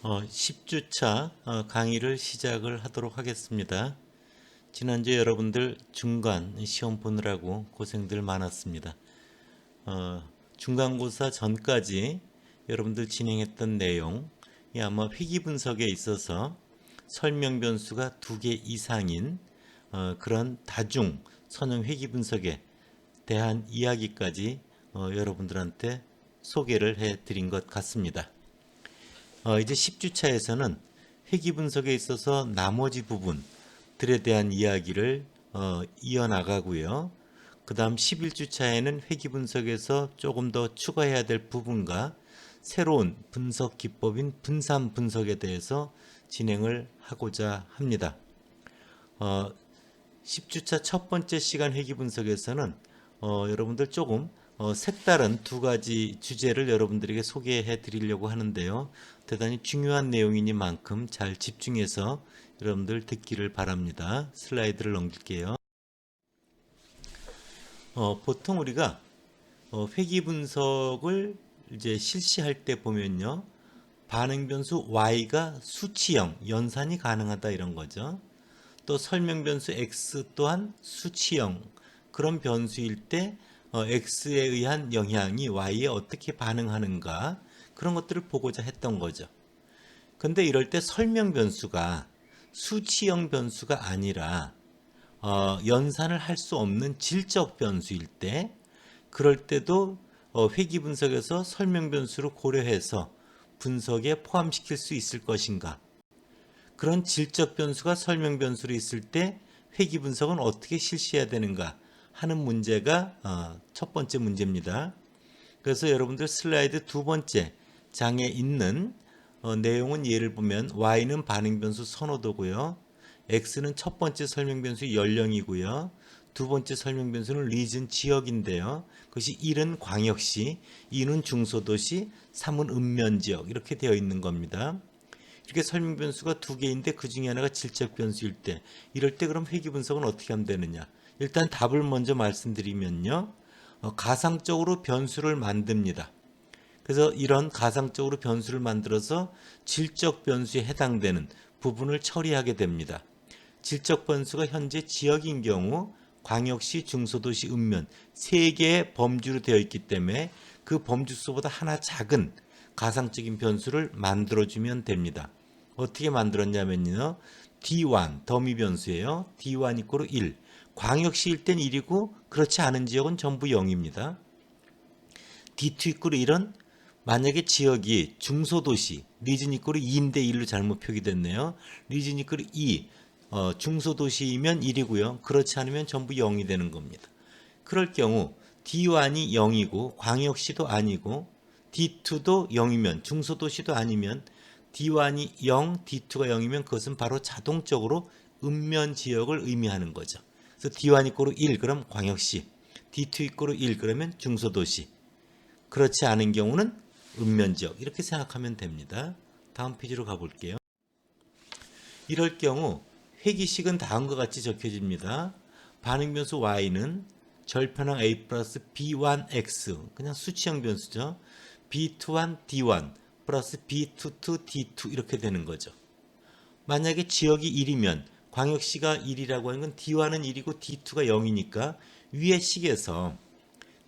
어, 10주차 어, 강의를 시작을 하도록 하겠습니다. 지난주에 여러분들 중간 시험 보느라고 고생들 많았습니다. 어, 중간고사 전까지 여러분들 진행했던 내용, 이 아마 회기 분석에 있어서 설명 변수가 두 개 이상인 어, 그런 다중 선형 회기 분석에 대한 이야기까지 어, 여러분들한테 소개를 해 드린 것 같습니다. 어, 이제 10주차에서는 회기 분석에 있어서 나머지 부분들에 대한 이야기를 어, 이어나가고요. 그 다음 11주차에는 회기 분석에서 조금 더 추가해야 될 부분과 새로운 분석 기법인 분산 분석에 대해서 진행을 하고자 합니다. 어, 10주차 첫 번째 시간 회기 분석에서는 어, 여러분들 조금 어, 색다른 두 가지 주제를 여러분들에게 소개해 드리려고 하는데요. 대단히 중요한 내용이니만큼 잘 집중해서 여러분들 듣기를 바랍니다. 슬라이드를 넘길게요. 어, 보통 우리가 어, 회기 분석을 이제 실시할 때 보면요. 반응 변수 y가 수치형, 연산이 가능하다 이런 거죠. 또 설명 변수 x 또한 수치형 그런 변수일 때 어, x에 의한 영향이 y에 어떻게 반응하는가 그런 것들을 보고자 했던 거죠. 근데 이럴 때 설명 변수가 수치형 변수가 아니라 어, 연산을 할 수 없는 질적 변수일 때 그럴 때도 어, 회기 분석에서 설명 변수를 고려해서 분석에 포함시킬 수 있을 것인가 그런 질적 변수가 설명 변수로 있을 때 회기 분석은 어떻게 실시해야 되는가 하는 문제가 어, 첫 번째 문제입니다. 그래서 여러분들 슬라이드 두 번째 장에 있는 어, 내용은 예를 보면 y는 반응 변수 선호도고요. x는 첫 번째 설명 변수 연령이고요. 두 번째 설명 변수는 리즌 지역인데요. 그것이 1은 광역시, 2는 중소도시, 3은 읍면 지역 이렇게 되어 있는 겁니다. 이렇게 설명 변수가 두 개인데 그 중에 하나가 질적 변수일 때 이럴 때 그럼 회귀 분석은 어떻게 하면 되느냐? 일단 답을 먼저 말씀드리면요. 어, 가상적으로 변수를 만듭니다. 그래서 이런 가상적으로 변수를 만들어서 질적 변수에 해당되는 부분을 처리하게 됩니다. 질적 변수가 현재 지역인 경우 광역시, 중소도시, 읍면 세 개의 범주로 되어 있기 때문에 그 범주 수보다 하나 작은 가상적인 변수를 만들어주면 됩니다. 어떻게 만들었냐면요. D1 더미 변수예요. D1 이꼬르 1. 광역시일 땐 1이고 그렇지 않은 지역은 전부 0입니다. D2 이꼬르 1은 만약에 지역이 중소도시 이꼬르 2인데 1로 잘못 표기됐네요. 이꼬르 2 어, 중소도시이면 1이고요. 그렇지 않으면 전부 0이 되는 겁니다. 그럴 경우 D1이 0이고 광역시도 아니고 D2도 0이면 중소도시도 아니면 D1이 0, D2가 0이면 그것은 바로 자동적으로 읍면 지역을 의미하는 거죠. 그래서 D1 이꼬르 1 그럼 광역시, D2 이꼬르 1 그러면 중소도시. 그렇지 않은 경우는 읍면 지역 이렇게 생각하면 됩니다. 다음 페이지로 가볼게요. 이럴 경우 회기식은 다음과 같이 적혀집니다. 반응 변수 y는 절편항 a 플러스 b1x 그냥 수치형 변수죠. b21 d1 플러스 b22 d2 이렇게 되는 거죠. 만약에 지역이 1이면 광역시가 1이라고 하는 건 d1은 1이고 d2가 0이니까 위의 식에서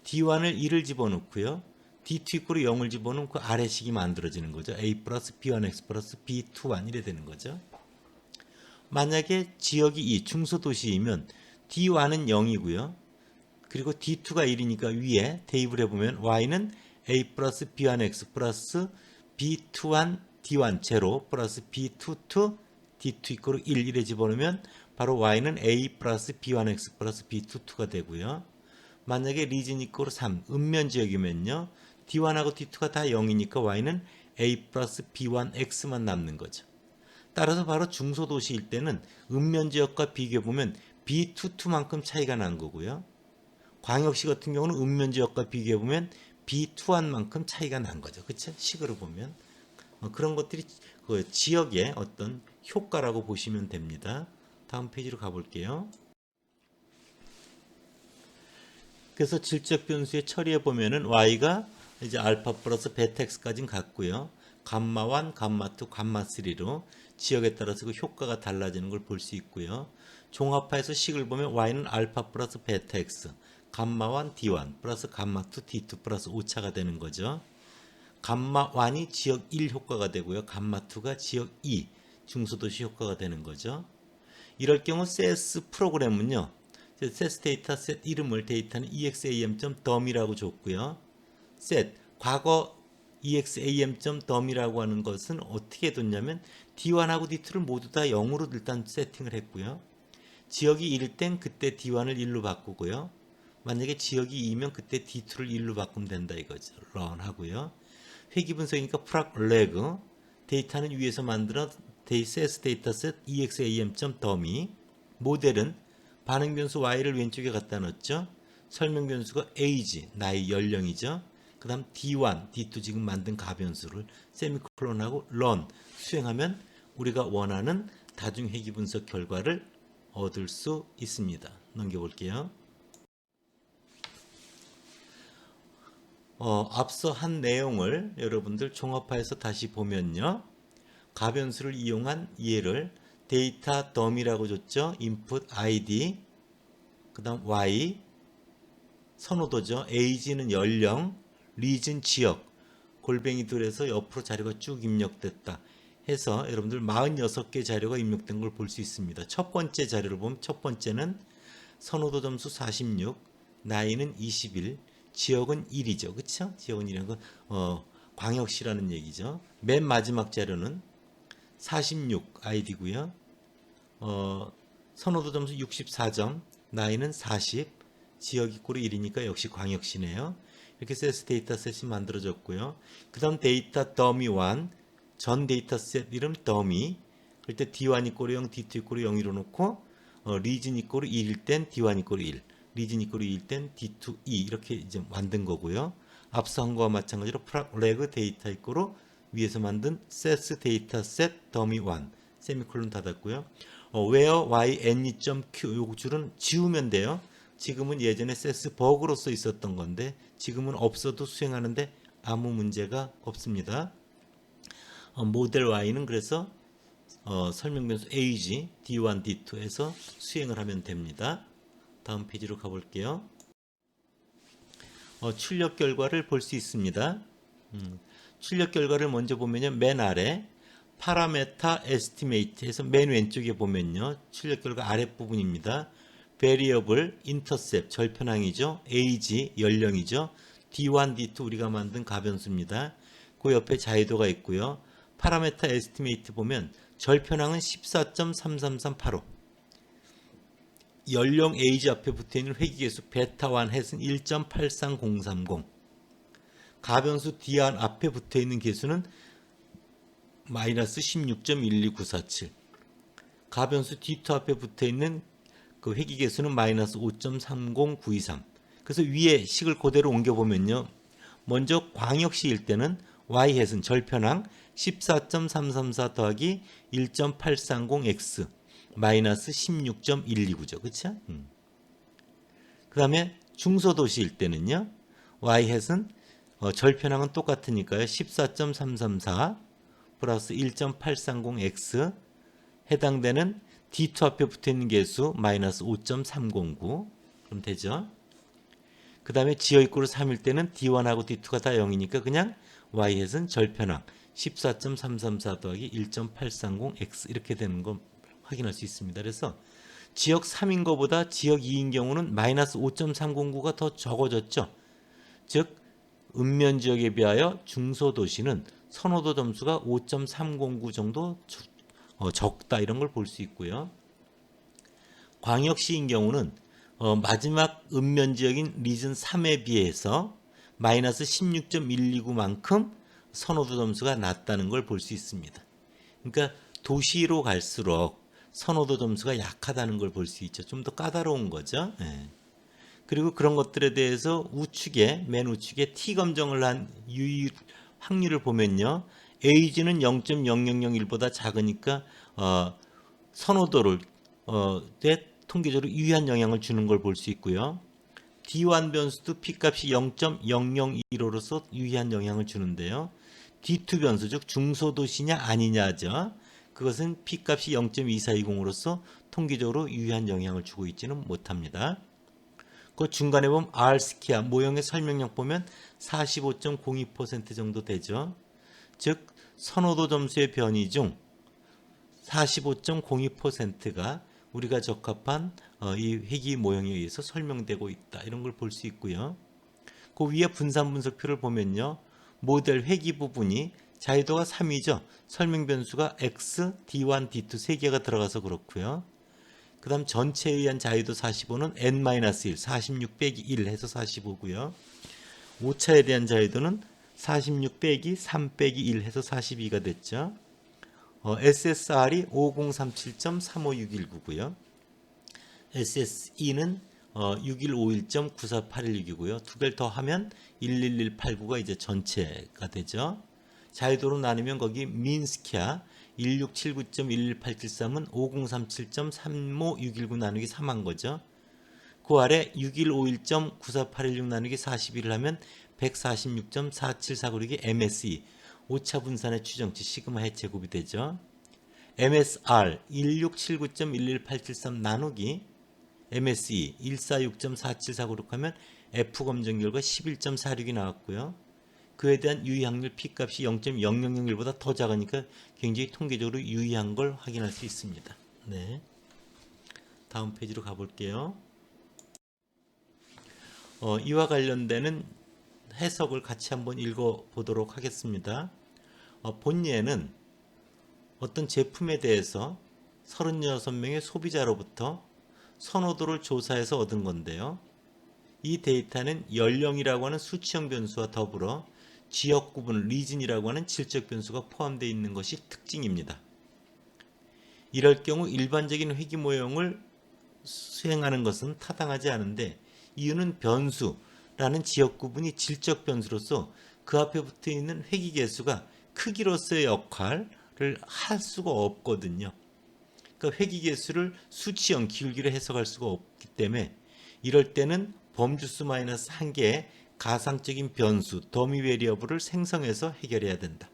d1을 1을 집어넣고요. D2 이꼬르 0을 집어넣고 아래 식이 만들어지는 거죠. a 플러스 b1x 플러스 b21 이래 되는 거죠. 만약에 지역이 2, 중소도시이면 D1은 0이고요. 그리고 D2가 1이니까 위에 대입을 해보면 Y는 A 플러스 B1X 플러스 B21 D1 제로 플러스 B22 D2 이꼬르 1 이래 집어넣으면 바로 Y는 A 플러스 B1X 플러스 B22가 되고요. 만약에 리진 이꼬르 3 읍면 지역이면요. D1하고 D2가 다 0이니까 Y는 A 플러스 B1X만 남는 거죠. 따라서 바로 중소도시일 때는 읍면 지역과 비교해 보면 B22만큼 차이가 난 거고요. 광역시 같은 경우는 읍면 지역과 비교해 보면 B21만큼 차이가 난 거죠. 그렇죠? 식으로 보면 어, 그런 것들이 그 지역의 어떤 효과라고 보시면 됩니다. 다음 페이지로 가볼게요. 그래서 질적 변수에 처리해 보면은 y가 이제 알파 플러스 베타 x까지는 같고요. 감마 1, 감마 2, 감마 3로 지역에 따라서 그 효과가 달라지는 걸 볼 수 있고요. 종합화해서 식을 보면 y는 알파 플러스 x, 감마 1 d1 플러스 감마 2 d2 플러스 오차가 되는 거죠. 감마 1이 지역 1 효과가 되고요. 감마 2가 지역 2 중소도시 효과가 되는 거죠. 이럴 경우 CS 프로그램은요. set 데이터 set 이름을 데이터는 exam.dum이라고 줬고요. Set 과거 exam.dum이라고 하는 것은 어떻게 뒀냐면 D1하고 D2를 모두 다 0으로 일단 세팅을 했고요. 지역이 1일 땐 그때 D1을 1로 바꾸고요. 만약에 지역이 2면 그때 D2를 1로 바꾸면 된다 이거죠. run 하고요. 회귀 분석이니까 프락 레그 데이터는 위에서 만들어 데이세스 데이터셋 exam.dum이 모델은 반응 변수 y를 왼쪽에 갖다 놓죠. 설명 변수가 age 나이 연령이죠. 그 다음 d1, d2 지금 만든 가변수를 세미콜론하고 run 수행하면 우리가 원하는 다중 회귀 분석 결과를 얻을 수 있습니다. 넘겨볼게요. 어, 앞서 한 내용을 여러분들 종합화해서 다시 보면요. 가변수를 이용한 예를 데이터 덤이라고 줬죠. input id 그 다음 y 선호도죠. age는 연령 리즌 지역 골뱅이 둘에서 옆으로 자료가 쭉 입력됐다 해서 여러분들 46개 자료가 입력된 걸 볼 수 있습니다. 첫 번째 자료를 보면 첫 번째는 선호도 점수 46 나이는 21 지역은 1이죠. 그렇죠? 지역은 1이라는 건 어, 광역시라는 얘기죠. 맨 마지막 자료는 46 아이디고요. 어, 선호도 점수 64점, 나이는 40, 지역 이꼴이 1이니까 역시 광역시네요. 이렇게 세스 데이터셋이 만들어졌고요. 그 다음 데이터 더미 1, 전 데이터셋 이름 더미, 그럴 때 D1 이꼴이 0, D2 이꼴이 0으로 놓고 어, 리즌 이꼴이 1일 땐 D1 이꼴이 1, 리즌 이꼴이 1일 땐 D2, 2 이렇게 이제 만든 거고요. 앞서 한 거와 마찬가지로 프락 레그 데이터 이꼴로 위에서 만든 세스 데이터셋 더미 1 세미콜론 닫았고요. 어, where y n.q 요 줄은 지우면 돼요. 지금은 예전에 세스 버그로 써 있었던 건데 지금은 없어도 수행하는데 아무 문제가 없습니다. 어, 모델 y는 그래서 어, 설명 변수 age d1, d2에서 수행을 하면 됩니다. 다음 페이지로 가볼게요. 어, 출력 결과를 볼 수 있습니다. 음, 출력 결과를 먼저 보면요. 맨 아래 파라메타 에스티메이트에서 맨 왼쪽에 보면요. 출력 결과 아랫부분입니다. Variable intercept 절편항이죠. age 연령이죠. d1, d2 우리가 만든 가변수입니다. 그 옆에 자유도가 있고요. 파라메타 에스티메이트 보면 절편항은 14.33385 연령 age 앞에 붙어 있는 회귀계수 베타1 햇은 1.83030 가변수 D1 앞에 붙어 있는 개수는 마이너스 16.12947 가변수 D2 앞에 붙어 있는 그 회귀 개수는 마이너스 5.30923 그래서 위에 식을 그대로 옮겨 보면요 먼저 광역시일 때는 y 햇은 절편항 14.334 더하기 1.830x 마이너스 16.129죠 그쵸? 음. 그 다음에 중소도시일 때는요 y 햇은 어, 절편항은 똑같으니까요. 14.334 플러스 1.830x 해당되는 D2 앞에 붙어 있는 개수 마이너스 5.309 그럼 되죠. 그 다음에 지어입구로 3일 때는 D1하고 D2가 다 0이니까 그냥 y햇은 절편항 14.334 더하기 1.830x 이렇게 되는 거 확인할 수 있습니다. 그래서 지역 3인 것보다 지역 2인 경우는 마이너스 5.309가 더 적어졌죠. 즉 읍면 지역에 비하여 중소도시는 선호도 점수가 5.309 정도 어, 적다 이런 걸 볼 수 있고요. 광역시인 경우는 어, 마지막 읍면 지역인 리즌 3에 비해서 마이너스 16.129만큼 선호도 점수가 낮다는 걸 볼 수 있습니다. 그러니까 도시로 갈수록 선호도 점수가 약하다는 걸 볼 수 있죠. 좀 더 까다로운 거죠. 예. 그리고 그런 것들에 대해서 우측에 맨 우측에 T 검정을 한 유의 확률을 보면요. 에이지는 0.0001보다 작으니까 어, 선호도를 어, 에 통계적으로 유의한 영향을 주는 걸 볼 수 있고요. D1 변수도 P값이 0.0015로서 유의한 영향을 주는데요. D2 변수 즉 중소도시냐 아니냐죠. 그것은 P값이 0.2420으로서 통계적으로 유의한 영향을 주고 있지는 못합니다. 그 중간에 보면 R 스키아 모형의 설명력 보면 45.02% 정도 되죠. 즉 선호도 점수의 변이 중 45.02%가 우리가 적합한 어, 이 회귀 모형에 의해서 설명되고 있다. 이런 걸 볼 수 있고요. 그 위에 분산 분석표를 보면요. 모델 회귀 부분이 자유도가 3이죠. 설명 변수가 x, d1, d2 세 개가 들어가서 그렇고요. 그 다음 전체에 의한 자유도 45는 n-1, 46 빼기 1 해서 45고요. 오차에 대한 자유도는 46 빼기 3 빼기 1 해서 42가 됐죠. 어, SSR이 5037.35619고요. SSE는 어, 6151.94816이고요. 두 개를 더 하면 11189가 이제 전체가 되죠. 자유도로 나누면 거기 민스키아 1679.11873은 5037.35619 나누기 3한 거죠. 그 아래 6151.94816 나누기 41을 하면 146.47496이 MSE 오차 분산의 추정치 시그마 해체 곱이 되죠. MSR 1679.11873 나누기 MSE 146.47496 하면 F 검정 결과 11.46이 나왔고요. 그에 대한 유의확률 P값이 0.0001보다 더 작으니까 굉장히 통계적으로 유의한 걸 확인할 수 있습니다. 네. 다음 페이지로 가볼게요. 어, 이와 관련되는 해석을 같이 한번 읽어 보도록 하겠습니다. 어, 본예는 어떤 제품에 대해서 36명의 소비자로부터 선호도를 조사해서 얻은 건데요. 이 데이터는 연령이라고 하는 수치형 변수와 더불어 지역 구분 리진이라고 하는 질적 변수가 포함되어 있는 것이 특징입니다. 이럴 경우 일반적인 회귀 모형을 수행하는 것은 타당하지 않은데 이유는 변수 라는 지역 구분이 질적 변수로서 그 앞에 붙어 있는 회귀 개수가 크기로서의 역할을 할 수가 없거든요. 그러니까 회귀 개수를 수치형 기울기로 해석할 수가 없기 때문에 이럴 때는 범주수 마이너스 한 개의 가상적인 변수 더미 베리어블을 생성해서 해결해야 된다.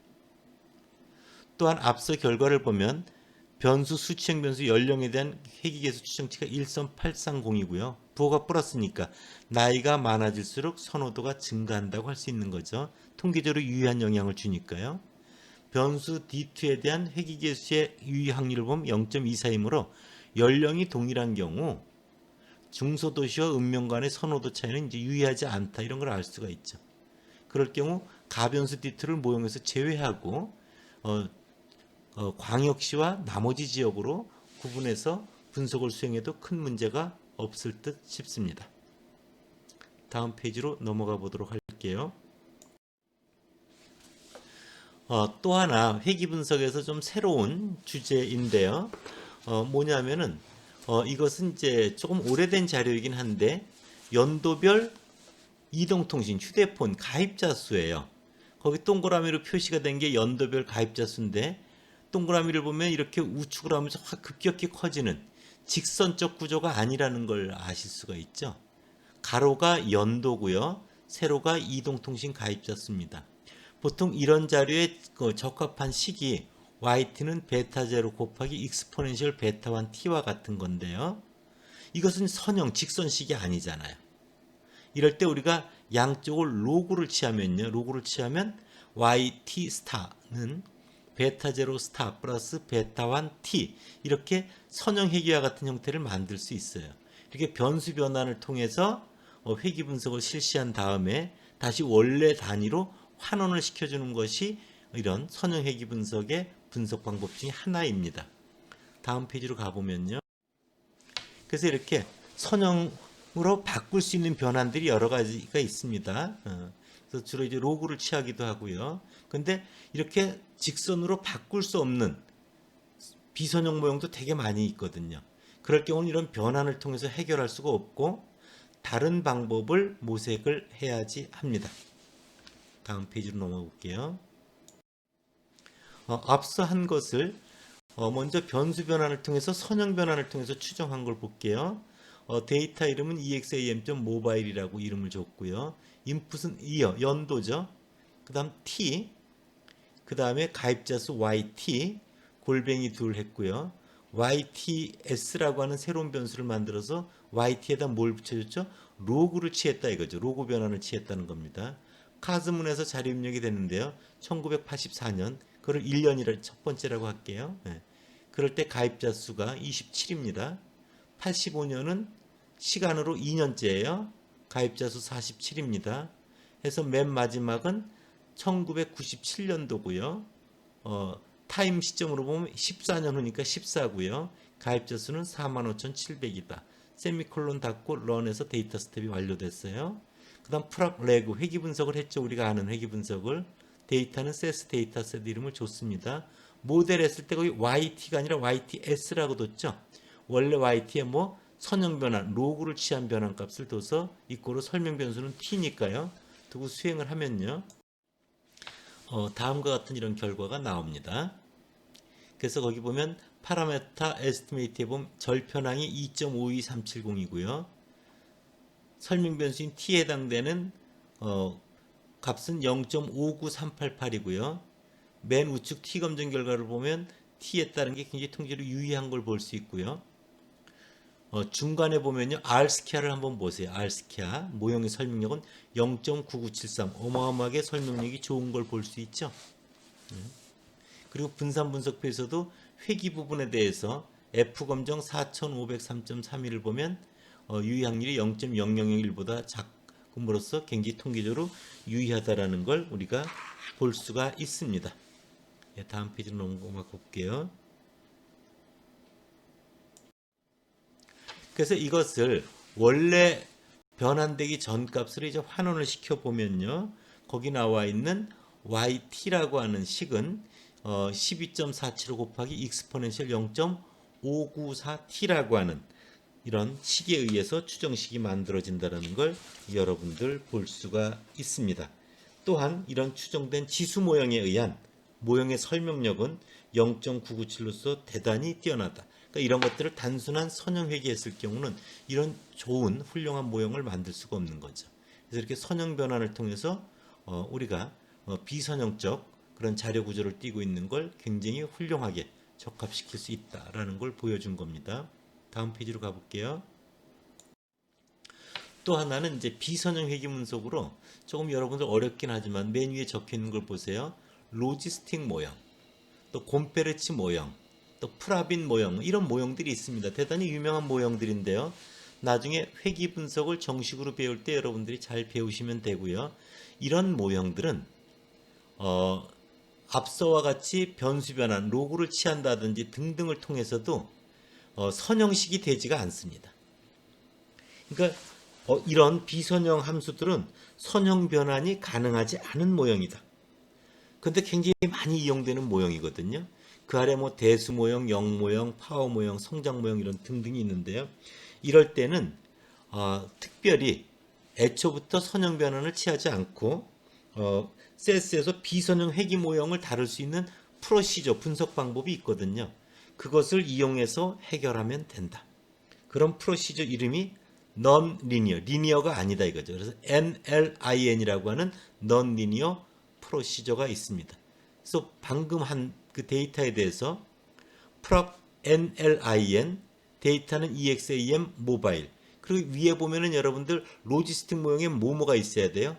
또한 앞서 결과를 보면 변수 수치형 변수 연령에 대한 회귀계수 추정치가 1.830이고요. 부호가 플러스니까 나이가 많아질수록 선호도가 증가한다고 할 수 있는 거죠. 통계적으로 유의한 영향을 주니까요. 변수 D2에 대한 회귀계수의 유의 확률을 보면 0.24이므로 연령이 동일한 경우 중소도시와 읍면 간의 선호도 차이는 이제 유의하지 않다 이런 걸 알 수가 있죠. 그럴 경우 가변수 D2를 모형에서 제외하고 어, 어, 광역시와 나머지 지역으로 구분해서 분석을 수행해도 큰 문제가 없을 듯 싶습니다. 다음 페이지로 넘어가 보도록 할게요. 어, 또 하나 회귀 분석에서 좀 새로운 주제인데요. 어, 뭐냐면은 어, 이것은 이제 조금 오래된 자료이긴 한데 연도별 이동통신 휴대폰 가입자 수예요. 거기 동그라미로 표시가 된 게 연도별 가입자 수인데 동그라미를 보면 이렇게 우측으로 하면서 확 급격히 커지는 직선적 구조가 아니라는 걸 아실 수가 있죠. 가로가 연도고요. 세로가 이동통신 가입자 수입니다. 보통 이런 자료에 그 적합한 식이 yt는 베타 제로 곱하기 익스포넨셜 베타 1 t와 같은 건데요. 이것은 선형 직선식이 아니잖아요. 이럴 때 우리가 양쪽을 로그를 취하면요. 로그를 취하면 yt 스타는 베타 제로 스타 플러스 베타 1 t 이렇게 선형 회귀와 같은 형태를 만들 수 있어요. 이렇게 변수 변환을 통해서 어, 회귀 분석을 실시한 다음에 다시 원래 단위로 환원을 시켜주는 것이 이런 선형 회귀 분석의 분석 방법 중에 하나입니다. 다음 페이지로 가보면요. 그래서 이렇게 선형으로 바꿀 수 있는 변환들이 여러 가지가 있습니다. 어, 그래서 주로 이제 로그를 취하기도 하고요. 근데 이렇게 직선으로 바꿀 수 없는 비선형 모형도 되게 많이 있거든요. 그럴 경우는 이런 변환을 통해서 해결할 수가 없고 다른 방법을 모색을 해야지 합니다. 다음 페이지로 넘어가 볼게요. 어, 앞서 한 것을 어, 먼저 변수 변환을 통해서 선형 변환을 통해서 추정한 걸 볼게요. 어, 데이터 이름은 exam.mobile이라고 이름을 줬고요. 인풋은 이어 연도죠. 그 다음 t 그 다음에 가입자 수 yt 골뱅이 둘 했고요. yts라고 하는 새로운 변수를 만들어서 yt에다 뭘 붙여줬죠? 로그를 취했다 이거죠. 로그 변환을 취했다는 겁니다. 카즈문에서 자료 입력이 됐는데요. 1984년 그걸 1년이라 첫 번째라고 할게요. 네. 그럴 때 가입자 수가 27입니다. 85년은 시간으로 2년째예요. 가입자 수 47입니다. 해서 맨 마지막은 1997년도고요. 어, 타임 시점으로 보면 14년 후니까 14고요. 가입자 수는 45,700이다. 세미콜론 닫고 런에서 데이터 스텝이 완료됐어요. 그 다음 프랍 레그 회귀 분석을 했죠. 우리가 아는 회귀 분석을 데이터는 세스 데이터셋 이름을 줬습니다. 모델 했을 때 거기 YT가 아니라 YTS라고 뒀죠. 원래 YT에 뭐 선형 변환, 로그를 취한 변환 값을 둬서 이꼬로 설명 변수는 T니까요. 두고 수행을 하면요. 어, 다음과 같은 이런 결과가 나옵니다. 그래서 거기 보면 파라메타 에스티메이트에 보면 절편항이 2.52370이고요. 설명 변수인 t에 해당되는 어, 값은 0.59388이고요. 맨 우측 t 검증 결과를 보면 t에 따른 게 굉장히 통계로 유의한 걸 볼 수 있고요. 어, 중간에 보면요. R 스키아를 한번 보세요. R 스키아 모형의 설명력은 0.9973 어마어마하게 설명력이 좋은 걸 볼 수 있죠. 음. 그리고 분산 분석표에서도 회귀 부분에 대해서 F 검정 4503.31을 보면 어, 유의 확률이 0.0001보다 작음으로써 굉장히 통계적으로 유의하다라는 걸 우리가 볼 수가 있습니다. 예, 다음 페이지로 넘어가 볼게요. 그래서 이것을 원래 변환되기 전 값을 이제 환원을 시켜 보면요. 거기 나와 있는 yt라고 하는 식은 어, 12.475 곱하기 익스포넨셜 0.594t라고 하는 이런 식에 의해서 추정식이 만들어진다는 걸 여러분들 볼 수가 있습니다. 또한 이런 추정된 지수 모형에 의한 모형의 설명력은 0.997로서 대단히 뛰어나다. 그러니까 이런 것들을 단순한 선형 회귀했을 경우는 이런 좋은 훌륭한 모형을 만들 수가 없는 거죠. 그래서 이렇게 선형 변환을 통해서 어, 우리가 어, 비선형적 그런 자료 구조를 띠고 있는 걸 굉장히 훌륭하게 적합시킬 수 있다라는 걸 보여준 겁니다. 다음 페이지로 가볼게요. 또 하나는 이제 비선형 회귀 분석으로 조금 여러분들 어렵긴 하지만 맨 위에 적혀 있는 걸 보세요. 로지스틱 모형, 또 곰페르치 모형, 또 프라빈 모형 이런 모형들이 있습니다. 대단히 유명한 모형들인데요. 나중에 회귀 분석을 정식으로 배울 때 여러분들이 잘 배우시면 되고요. 이런 모형들은 어, 앞서와 같이 변수 변환, 로그를 취한다든지 등등을 통해서도 어, 선형식이 되지가 않습니다. 그러니까 어, 이런 비선형 함수들은 선형 변환이 가능하지 않은 모형이다. 근데 굉장히 많이 이용되는 모형이거든요. 그 아래 뭐 대수 모형, 영 모형, 파워 모형, 성장 모형 이런 등등이 있는데요. 이럴 때는 어, 특별히 애초부터 선형 변환을 취하지 않고 어, CS에서 비선형 회귀 모형을 다룰 수 있는 프로시저 분석 방법이 있거든요. 그것을 이용해서 해결하면 된다. 그런 프로시저 이름이 non linear, 리니어가 아니다 이거죠. 그래서 NLIN이라고 하는 non linear 프로시저가 있습니다. 그래서 방금 한 그 데이터에 대해서 prop NLIN 데이터는 EXAM 모바일 그리고 위에 보면은 여러분들 로지스틱 모형에 뭐뭐가 있어야 돼요?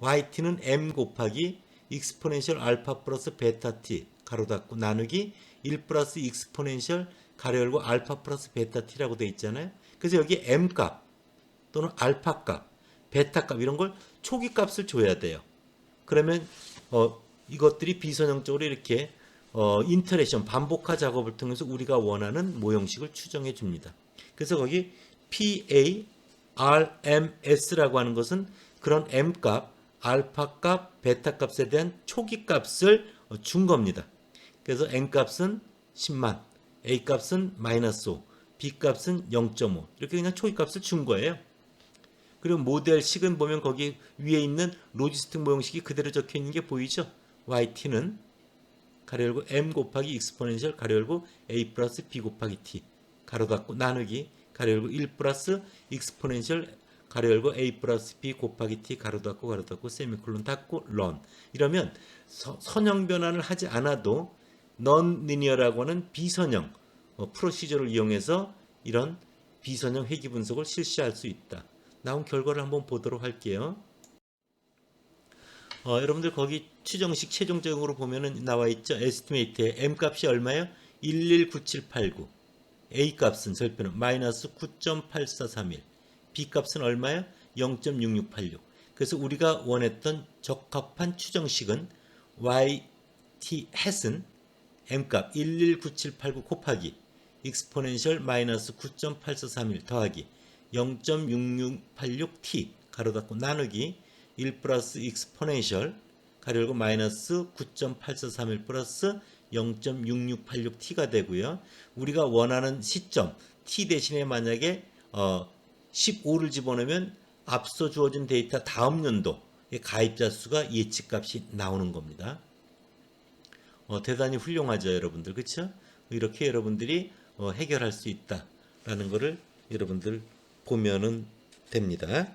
yt는 m 곱하기 익스포넨셜 알파 플러스 베타 t 가로 닫고 나누기 1 플러스 익스포넨셜 가로 열고 알파 플러스 베타 t라고 돼 있잖아요. 그래서 여기 m 값 또는 알파 값, 베타 값 이런 걸 초기 값을 줘야 돼요. 그러면 어, 이것들이 비선형적으로 이렇게 어, 인터레션 반복화 작업을 통해서 우리가 원하는 모형식을 추정해 줍니다. 그래서 거기 PARMS라고 하는 것은 그런 m 값, 알파 값, 베타 값에 대한 초기 값을 어, 준 겁니다. 그래서 n 값은 10만, a 값은 마이너스 5, b 값은 0.5 이렇게 그냥 초기 값을 준 거예요. 그리고 모델 식은 보면 거기 위에 있는 로지스틱 모형식이 그대로 적혀 있는 게 보이죠? yt는 가로 열고 m 곱하기 익스포넨셜 가로 열고 a 플러스 b 곱하기 t 가로 닫고 나누기 가로 열고 1 플러스 익스포넨셜 가로 열고 a 플러스 b 곱하기 t 가로 닫고 가로 닫고 세미콜론 닫고 런 이러면 서- 선형 변환을 하지 않아도 넌 리니어라고 하는 비선형 어, 프로시저를 이용해서 이런 비선형 회귀 분석을 실시할 수 있다. 나온 결과를 한번 보도록 할게요. 어, 여러분들 거기 추정식 최종적으로 보면은 나와 있죠. 에스티메이트의 m 값이 얼마예요? 119789. a 값은 절편은 마이너스 9.8431. b 값은 얼마예요? 0.6686. 그래서 우리가 원했던 적합한 추정식은 yt hat은 m값 119789 곱하기 익스포넨셜 마이너스 9.8431 더하기 0.6686t 가로 닫고 나누기 1 플러스 익스포넨셜 가로 열고 마이너스 9.8431 플러스 0.6686t가 되고요. 우리가 원하는 시점 t 대신에 만약에 어 15를 집어넣으면 앞서 주어진 데이터 다음 연도 가입자 수가 예측값이 나오는 겁니다. 어, 대단히 훌륭하죠, 여러분들. 그렇죠? 이렇게 여러분들이 어, 해결할 수 있다라는 것을 여러분들 보면은 됩니다.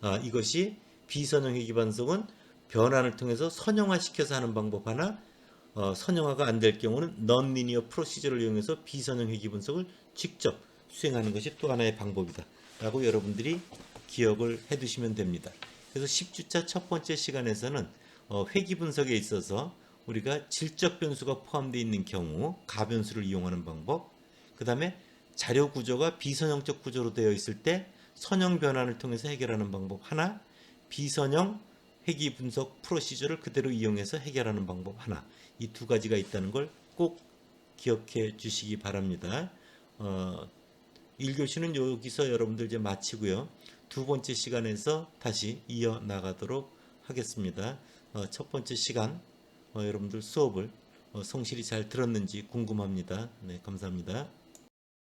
아, 이것이 비선형 회귀 반성은 변환을 통해서 선형화시켜서 하는 방법 하나, 어, 선형화가 안 될 경우는 넌리니어 프로시저를 이용해서 비선형 회귀 분석을 직접 수행하는 것이 또 하나의 방법이다. 라고 여러분들이 기억을 해 두시면 됩니다. 그래서 10주차 첫 번째 시간에서는 어, 회귀 분석에 있어서 우리가 질적 변수가 포함되어 있는 경우 가변수를 이용하는 방법, 그 다음에 자료 구조가 비선형적 구조로 되어 있을 때 선형 변환을 통해서 해결하는 방법 하나, 비선형 회귀 분석 프로시저를 그대로 이용해서 해결하는 방법 하나, 이 두 가지가 있다는 걸 꼭 기억해 주시기 바랍니다. 어, 1교시는 여기서 여러분들 이제 마치고요. 두 번째 시간에서 다시 이어 나가도록 하겠습니다. 어, 첫 번째 시간 어, 여러분들 수업을 어, 성실히 잘 들었는지 궁금합니다. 네, 감사합니다.